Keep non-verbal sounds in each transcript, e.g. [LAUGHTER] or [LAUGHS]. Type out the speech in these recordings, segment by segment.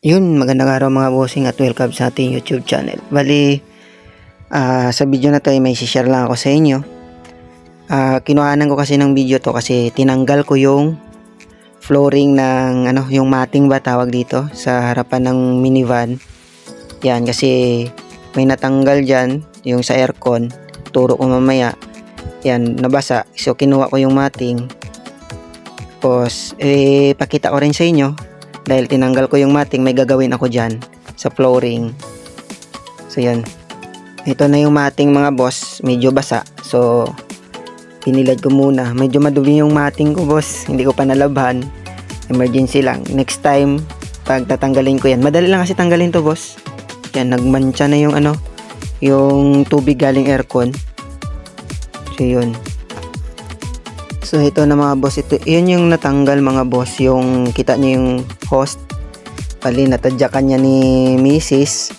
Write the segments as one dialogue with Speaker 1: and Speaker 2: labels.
Speaker 1: Yun, magandang araw mga bossing at welcome sa ating YouTube channel. Bali, ah, sa video na to ay may share lang ako sa inyo. Ah, kinuhanan ko kasi ng video to kasi tinanggal ko yung flooring ng ano, yung mating ba tawag dito sa harapan ng minivan. Yan kasi may natanggal dyan yung sa aircon. Turo ko mamaya. Yan, nabasa. So kinuha ko yung mating. Tapos, eh, pakita ko rin sa inyo dahil tinanggal ko yung mating may gagawin ako dyan sa flooring. So yan. Ito na yung mating mga boss. Medyo basa. So pinilad ko muna. Medyo madumi yung mating ko boss. Hindi ko pa nalabhan. Emergency lang. Next time pag tatanggalin ko yan. Madali lang kasi tanggalin to boss. Yan nagmancha na yung ano yung tubig galing aircon. So yun So ito na mga boss, ito yun yung natanggal mga boss, yung kita niyo yung host. Pali natadyakan niya ni Mrs.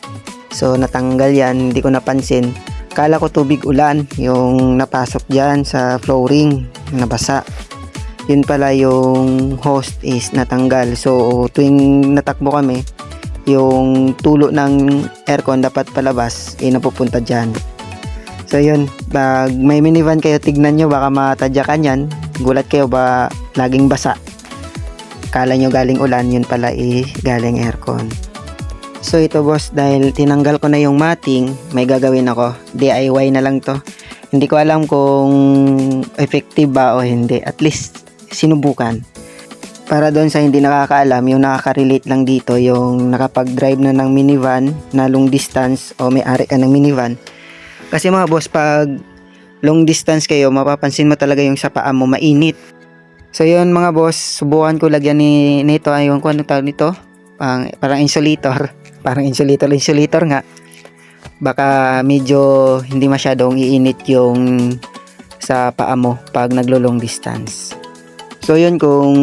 Speaker 1: So natanggal yan, hindi ko napansin. Kala ko tubig ulan, yung napasok diyan sa flooring, nabasa. Yun pala yung host is natanggal. So tuwing natakbo kami, yung tulo ng aircon dapat palabas, eh napupunta dyan. So yun, pag may minivan kayo, tignan nyo, baka matadyakan yan. Gulat kayo ba laging basa. Kala nyo galing ulan, yun pala eh, galing aircon. So ito boss, dahil tinanggal ko na yung mating, may gagawin ako. DIY na lang to. Hindi ko alam kung effective ba o hindi. At least, sinubukan. Para doon sa hindi nakakaalam, yung nakaka-relate lang dito, yung nakapag-drive na ng minivan na long distance o may-ari ka ng minivan, kasi mga boss, pag long distance kayo, mapapansin mo talaga yung sa paa mo mainit. So yun mga boss, subukan ko lagyan ni nito ayun ko anong tawag nito. Pang, parang insulator. [LAUGHS] Parang insulator, insulator nga. Baka medyo hindi masyadong iinit yung sa paa mo pag naglo-long distance. So yun kung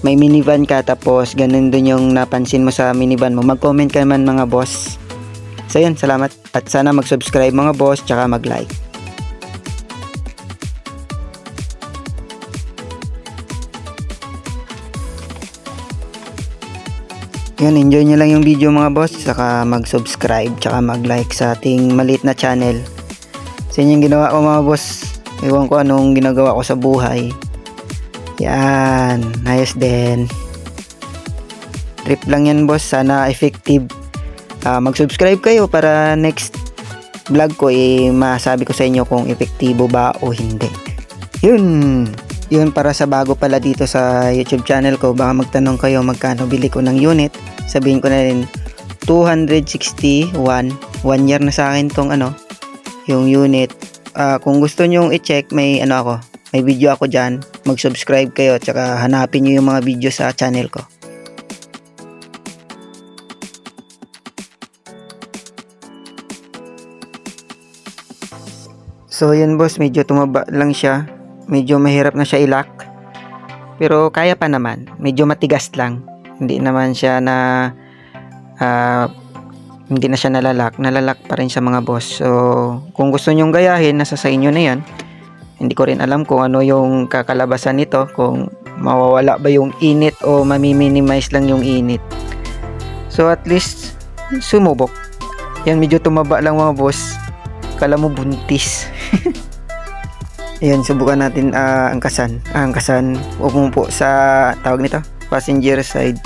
Speaker 1: may minivan ka tapos ganun dun yung napansin mo sa minivan mo, mag-comment ka naman mga boss. So yun, salamat at sana mag-subscribe mga boss tsaka mag-like. Yun, enjoy nyo lang yung video mga boss saka mag-subscribe tsaka mag-like sa ating maliit na channel. Sa inyong ginawa ko mga boss, ewan ko anong ginagawa ko sa buhay. Yan, ayos din. Trip lang yan boss, sana effective Ah, mag-subscribe kayo para next vlog ko eh masabi ko sa inyo kung epektibo ba o hindi. Yun. Yun para sa bago pala dito sa YouTube channel ko, baka magtanong kayo magkano bili ko ng unit. Sabihin ko na rin 261 one year na sa akin tong ano yung unit. Ah, kung gusto nyo i-check, may ano ako, may video ako dyan. Mag-subscribe kayo, tsaka hanapin nyo yung mga video sa channel ko. So yun boss, medyo tumaba lang siya. Medyo mahirap na siya ilak. Pero kaya pa naman. Medyo matigas lang. Hindi naman siya na ah, hindi na siya nalalak. Nalalak pa rin sa mga boss. So kung gusto nyong gayahin, nasa sa inyo na yan. Hindi ko rin alam kung ano yung kakalabasan nito. Kung mawawala ba yung init o mamiminimize lang yung init. So at least sumubok. Yan medyo tumaba lang mga boss. Kala mo buntis. [LAUGHS] Ayan, subukan natin ah, angkasan. Ah, angkasan, umupo sa tawag nito, passenger side.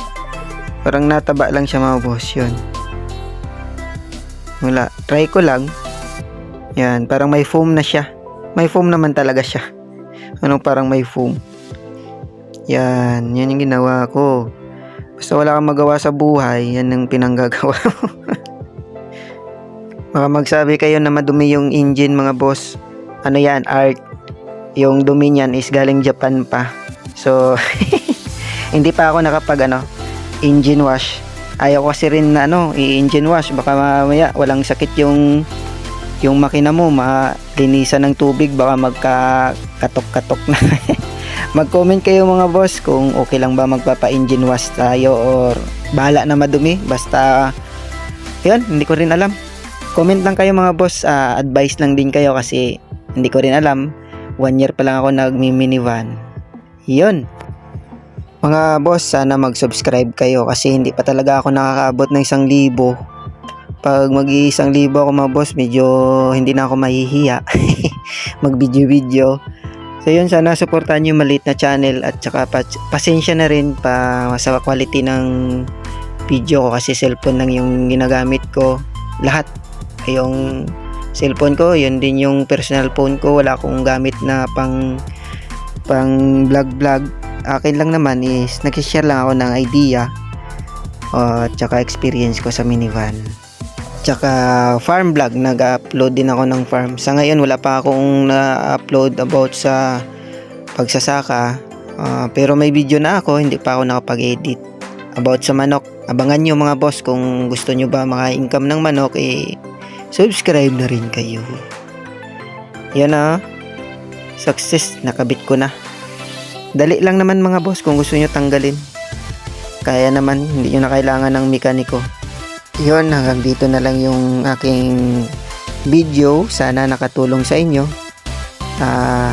Speaker 1: Parang nataba lang siya mga boss, yun. Wala. Try ko lang. Yan, parang may foam na siya. May foam naman talaga siya. [LAUGHS] Anong parang may foam? Yan, yan yung ginawa ko. Basta wala kang magawa sa buhay, yan ang pinanggagawa [LAUGHS] mo. Baka magsabi kayo na madumi yung engine mga boss. Ano yan, art. Yung dumi niyan is galing Japan pa. So, [LAUGHS] hindi pa ako nakapag ano, engine wash. Ayaw ko kasi rin na ano, i-engine wash. Baka mamaya walang sakit yung yung makina mo, malinisan ng tubig, baka magka-katok-katok na. [LAUGHS] Mag-comment kayo mga boss kung okay lang ba magpapa-engine wash tayo or bahala na madumi. Basta, yun, hindi ko rin alam. Comment lang kayo mga boss, ah, advice lang din kayo kasi hindi ko rin alam. One year pa lang ako nagmi-minivan. Yun. Mga boss, sana mag-subscribe kayo kasi hindi pa talaga ako nakakaabot ng isang libo. Pag mag isang libo ako mga boss, medyo hindi na ako mahihiya [LAUGHS] mag-video-video. So yun, sana supportan nyo maliit na channel at saka pas- pasensya na rin pa sa quality ng video ko kasi cellphone lang yung ginagamit ko. Lahat. Yung cellphone ko, yun din yung personal phone ko. Wala akong gamit na pang pang vlog vlog. Akin lang naman is nag-share lang ako ng idea uh, at saka experience ko sa minivan. Tsaka farm vlog, nag-upload din ako ng farm. Sa ngayon wala pa akong na-upload about sa pagsasaka. Ah, pero may video na ako, hindi pa ako nakapag-edit. About sa manok. Abangan nyo mga boss kung gusto nyo ba maka-income ng manok, eh, subscribe na rin kayo. Yan na. Success, nakabit ko na. Dali lang naman mga boss kung gusto nyo tanggalin. Kaya naman, hindi nyo na kailangan ng mekaniko. Yun, hanggang dito na lang yung aking video. Sana nakatulong sa inyo. Ah,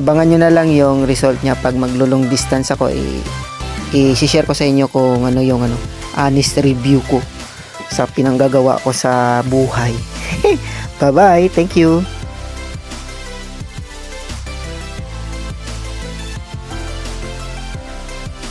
Speaker 1: abangan nyo na lang yung result niya pag maglulong distance ako. Eh, i-share ko sa inyo kung ano yung ano, honest review ko sa pinanggagawa ko sa buhay. [LAUGHS] Bye-bye. Thank you.